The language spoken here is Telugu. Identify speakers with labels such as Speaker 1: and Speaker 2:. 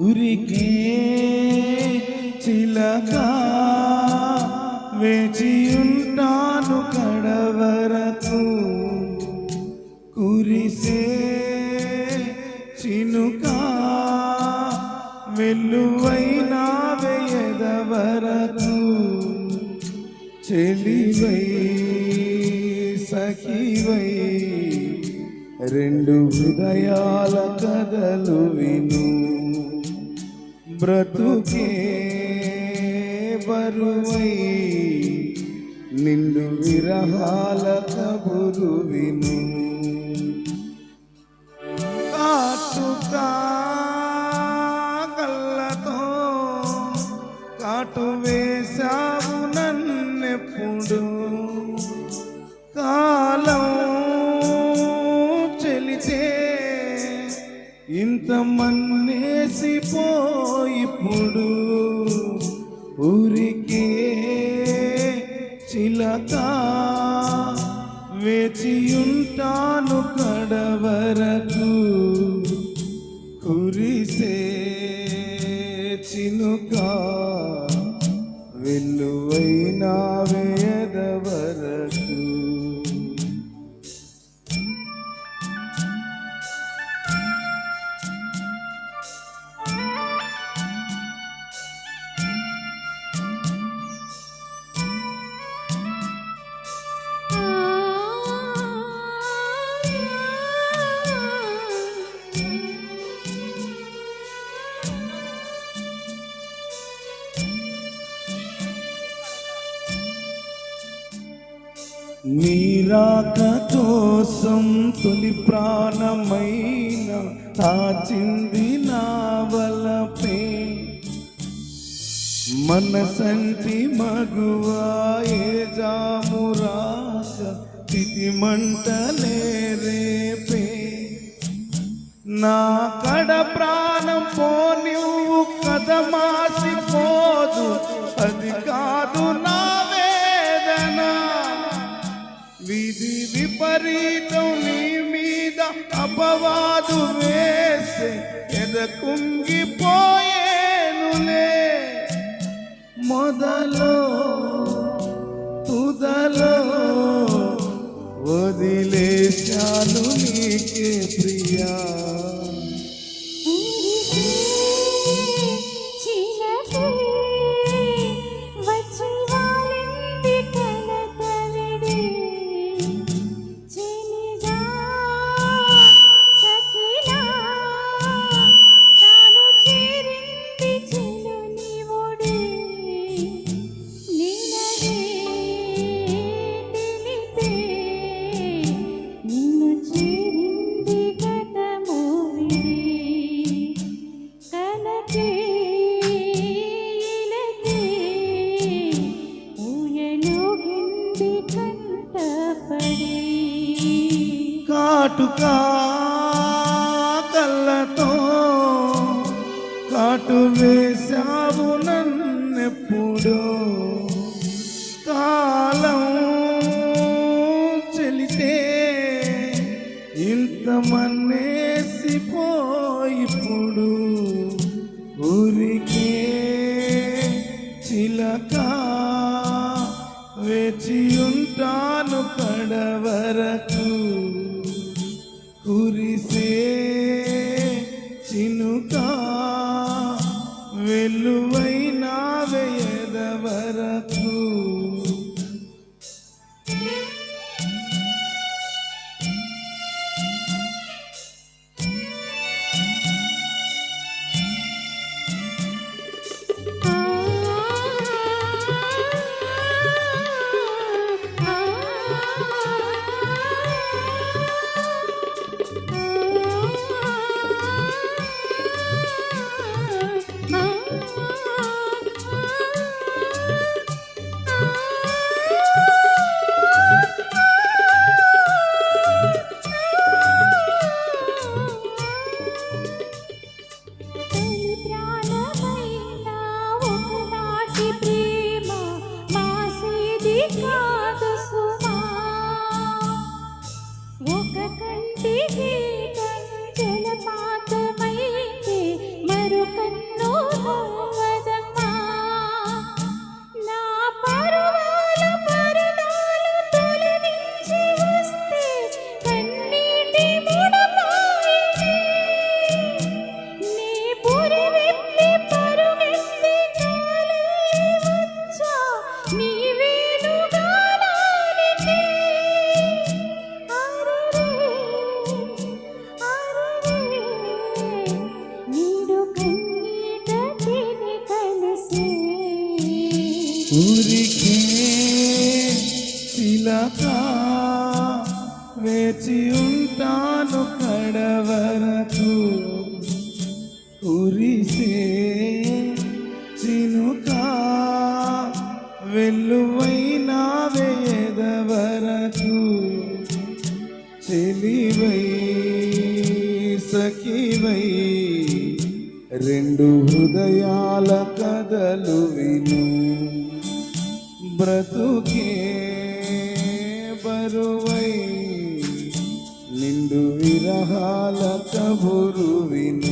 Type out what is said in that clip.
Speaker 1: ఉరికి చిలక వేచి ఉంటాను కడవరకు. కురిసే చినుకా వెలువైనా వేయదవరకు చెలివై సఖివై రెండు హృదయాల కథలు విను. బ్రతుకే బరువై నిండు విరహాల కబురు విను. జీవితమన్నేసిపోయిప్పుడు ఊరికే చిలక వేచియుంటాను కడవరకు కురిసే చినుక వెల్లువైనా వేదవరకు. నీరాక కోసం తొలి ప్రాణమైన తాచింది నా వలపే. మనసంటి ఏ జామురాక తిథి మంటలే రేపే. నా కడ ప్రాణం పో నువ్వు కదమాసి எனக்குங்கி போய் ఇంత మన్నేసిపోయిప్పుడు ఊరికే చిలక వేచి ఉంటాను కడవరకు కురిసే చినుక
Speaker 2: వెలువై
Speaker 1: ఊరికే శిలక వేచి ఉంటాను కడవరకు. ఉరిసే చినుక వెల్లువైన వేదవరకు. చెలివై సఖివై రెండు హృదయాల కథలు విను. బ్రతుకే బరువై నిండు విరహాల కబురు
Speaker 3: కబురువిని